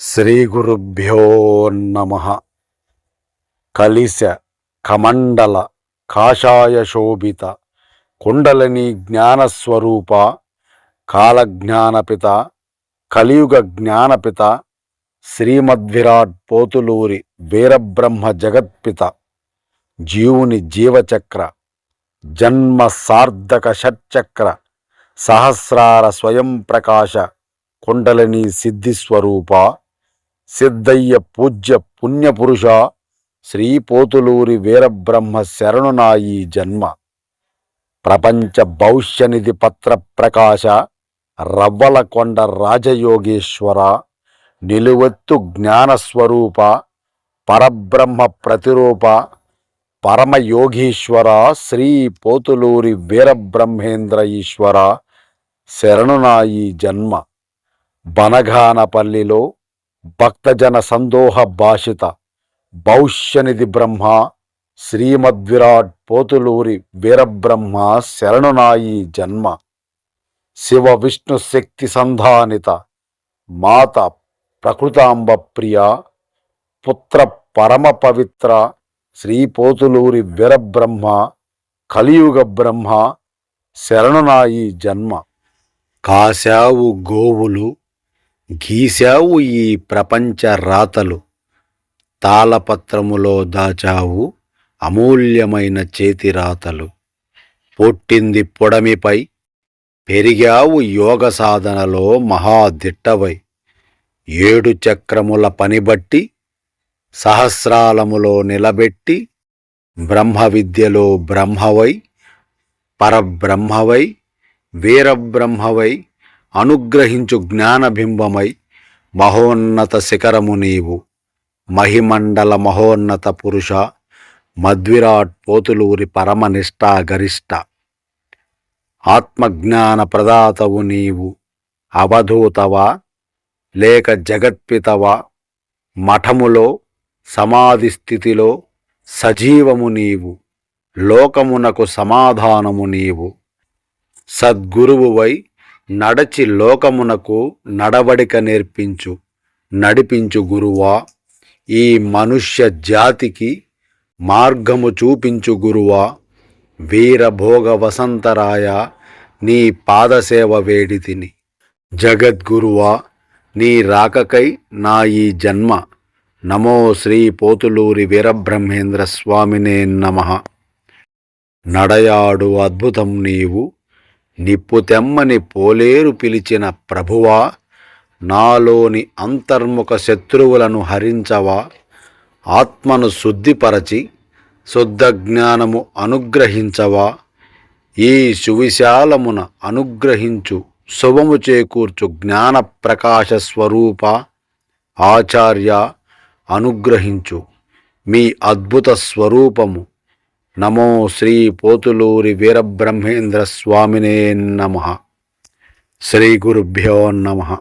శ్రీ గురుభ్యో నమ కలిశ కమండల కాషాయ శోభిత కుండలిని జ్ఞానస్వరూప కాలజ్ఞానపిత కలియుగ జ్ఞానపిత శ్రీమద్విరాట్ పోతులూరి వీరబ్రహ్మ జగత్పిత జీవుని జీవచక్ర జన్మ సార్థక షట్చక్ర సహస్రార స్వయం ప్రకాశ కుండలిని సిద్ధి స్వరూప సిద్ధయ్య పూజ్య పుణ్యపురుష శ్రీ పోతులూరి వీరబ్రహ్మ శరణునాయి జన్మ ప్రపంచ భవిష్యనిధి పత్ర ప్రకాశ రవ్వలకొండ రాజయోగేశ్వర నిలువెత్తు జ్ఞానస్వరూప పరబ్రహ్మ ప్రతిరూప పరమయోగీశ్వర శ్రీ పోతులూరి వీరబ్రహ్మేంద్ర ఈశ్వర శరణునాయి జన్మ. బనగానపల్లిలో భక్తజన సందోహ భాషిత భౌష్యనిధి బ్రహ్మ శ్రీమద్విరాట్ పోతులూరి వీరబ్రహ్మ శరణునాయి జన్మ. శివ విష్ణు శక్తి సంధానిత మాత ప్రకృతాంబ ప్రియ పుత్ర పరమ పవిత్ర శ్రీపోతులూరి వీరబ్రహ్మ కలియుగ బ్రహ్మ శరణునాయి జన్మ. కాశావు గోవులు గీశావు ఈ ప్రపంచ రాతలు. తాళపత్రములో దాచావు అమూల్యమైన చేతి రాతలు. పుట్టింది పొడమిపై పెరిగావు యోగ సాధనలో మహాదిట్టవై. ఏడు చక్రముల పనిబట్టి సహస్రాలములో నిలబెట్టి బ్రహ్మ విద్యలో బ్రహ్మవై పరబ్రహ్మవై వీరబ్రహ్మవై అనుగ్రహించు జ్ఞానబింబమై మహోన్నత శిఖరము నీవు. మహిమండల మహోన్నత పురుష మద్విరాట్ పోతులూరి పరమనిష్టా గరిష్ట. ఆత్మజ్ఞాన ప్రదాతవు నీవు అవధూతవా లేక జగత్పితవా మఠములో సమాధి స్థితిలో సజీవము నీవు లోకమునకు సమాధానము నీవు. సద్గురువువై నడచి లోకమునకు నడవడిక నేర్పించు నడిపించు గురువా. ఈ మనుష్య జాతికి మార్గము చూపించు గురువా. వీరభోగ వసంతరాయ నీ పాదసేవ వేడితిని జగద్గురువా నీ రాకకై నా ఈ జన్మ. నమో శ్రీ పోతులూరి వీరబ్రహ్మేంద్ర స్వామినే నమః. నడయాడు అద్భుతం నీవు నిప్పు తెమ్మని పోలేరు పిలిచిన ప్రభువా నాలోని అంతర్ముఖ శత్రువులను హరించవా ఆత్మను శుద్ధిపరచి శుద్ధ జ్ఞానము అనుగ్రహించవా ఈ సువిశాలమున అనుగ్రహించు శుభము చేకూర్చు జ్ఞాన ప్రకాశ స్వరూప ఆచార్య అనుగ్రహించు. మీ అద్భుత స్వరూపము. నమో శ్రీ పోతులూరి వీరబ్రహ్మేంద్ర స్వామినే నమ. శ్రీ గురుభ్యో నమ.